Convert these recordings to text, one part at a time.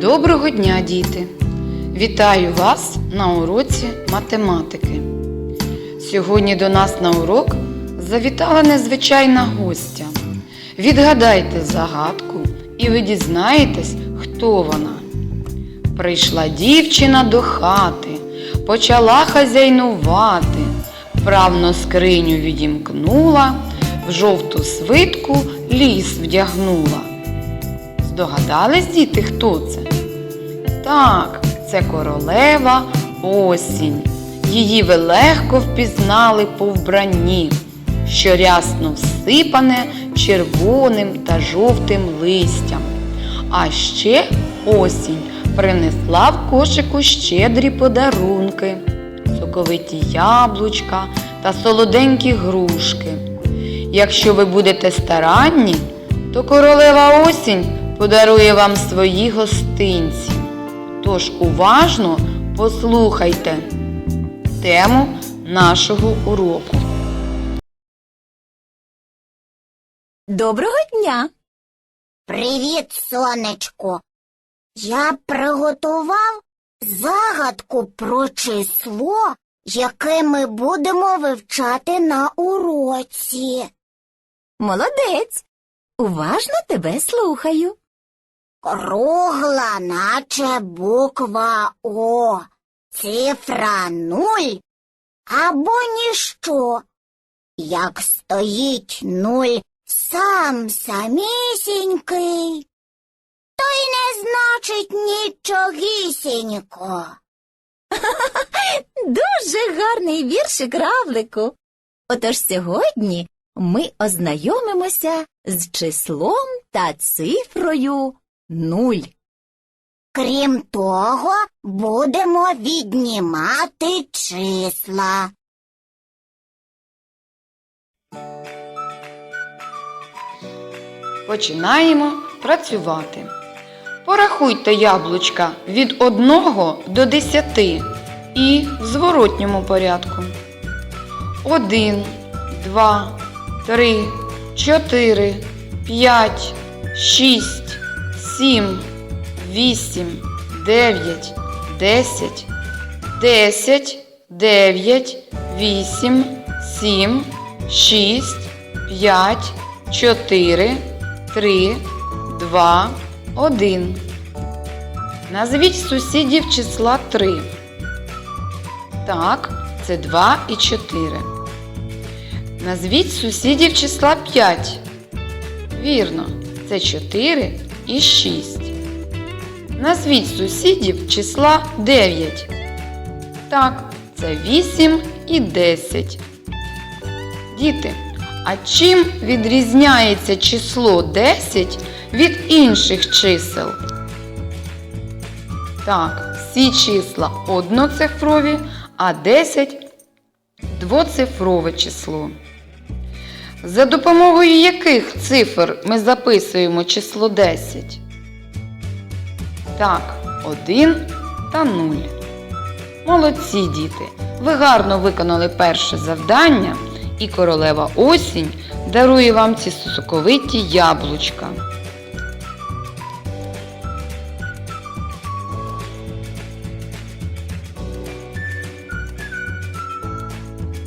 Доброго дня, діти! Вітаю вас на уроці математики. Сьогодні до нас на урок завітала незвичайна гостя. Відгадайте загадку і ви дізнаєтесь, хто вона. Прийшла дівчина до хати, почала хазяйнувати, вправно скриню відімкнула, в жовту свитку ліс вдягнула. Здогадались діти, хто це? Так, це королева осінь. Її ви легко впізнали по вбранні, що рясно всипане червоним та жовтим листям. А ще осінь принесла в кошику щедрі подарунки, соковиті яблучка та солоденькі грушки. Якщо ви будете старанні, то королева осінь подарує вам свої гостинці. Тож уважно послухайте тему нашого уроку. Доброго дня! Привіт, сонечко. Я приготував загадку про число, яке ми будемо вивчати на уроці. Молодець! Уважно тебе слухаю. Кругла, наче буква О, цифра нуль або ніщо. Як стоїть нуль сам самісінький, то й не значить нічогісінько. Дуже гарний віршик, Равлику. Отож сьогодні ми ознайомимося з числом та цифрою нуль. Крім того, будемо віднімати числа. Починаємо працювати. Порахуйте яблучка від 1 до 10 і в зворотньому порядку. 1, 2, 3, 4, 5, 6, 7, 8, 9, 10, 10, 9, 8, 7, 6, 5, 4, 3, 2, 1. Назвіть сусідів числа 3. Так, це 2 і 4. Назвіть сусідів числа 5. Вірно, це 4 і 6. Назвіть сусідів числа 9. Так, це 8 і 10. Діти, а чим відрізняється число 10 від інших чисел? Так, всі числа одноцифрові, а 10 двоцифрове число. За допомогою яких цифр ми записуємо число 10? Так, 1 та 0. Молодці діти! Ви гарно виконали перше завдання, і королева осінь дарує вам ці соковиті яблучка.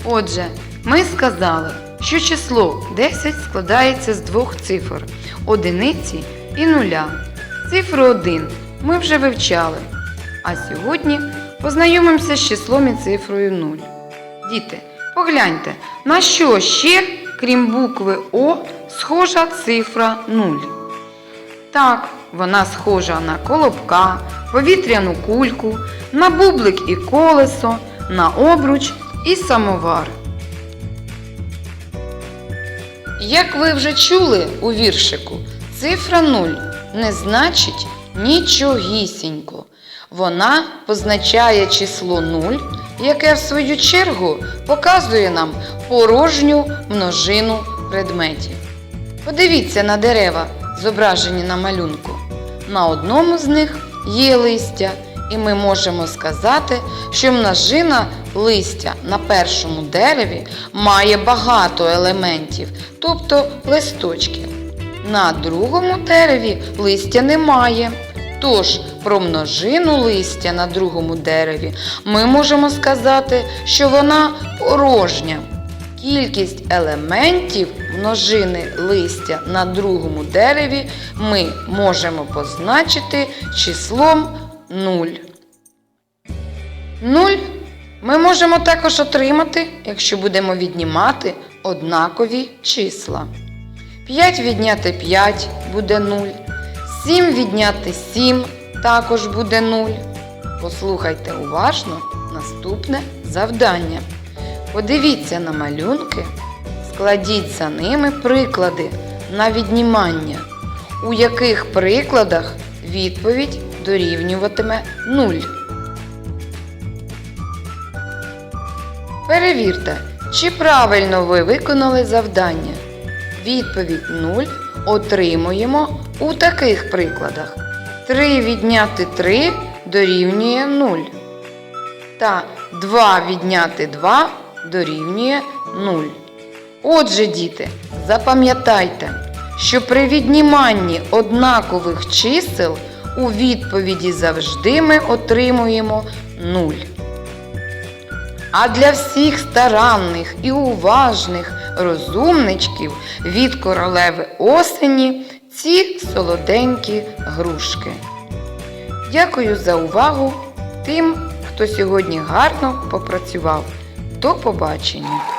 Отже, ми сказали, що число 10 складається з двох цифр одиниці і нуля. Цифру 1 ми вже вивчали. А сьогодні познайомимося з числом і цифрою 0. Діти, погляньте, на що ще, крім букви О, схожа цифра 0. Так, вона схожа на колобка, повітряну кульку, на бублик і колесо, на обруч і самовар. Як ви вже чули у віршику, цифра 0 не значить нічогісінько. Вона позначає число 0, яке в свою чергу показує нам порожню множину предметів. Подивіться на дерева, зображені на малюнку. На одному з них є листя, і ми можемо сказати, що множина листя на першому дереві має багато елементів, тобто листочків. На другому дереві листя немає, Тож про множину листя на другому дереві ми можемо сказати, що вона порожня. Кількість елементів множини листя на другому дереві ми можемо позначити числом 0. 0 ми можемо також отримати, якщо будемо віднімати однакові числа. 5 відняти 5 буде 0. 7 відняти 7 також буде 0. Послухайте уважно наступне завдання. Подивіться на малюнки, складіть за ними приклади на віднімання, у яких прикладах відповідь дорівнюватиме 0. Перевірте, чи правильно ви виконали завдання. Відповідь 0 отримуємо у таких прикладах. 3 відняти 3 дорівнює 0. Та 2 відняти 2 дорівнює 0. Отже, діти, запам'ятайте, що при відніманні однакових чисел у відповіді завжди ми отримуємо 0. А для всіх старанних і уважних розумничків від королеви осені ці солоденькі грушки. Дякую за увагу тим, хто сьогодні гарно попрацював. До побачення!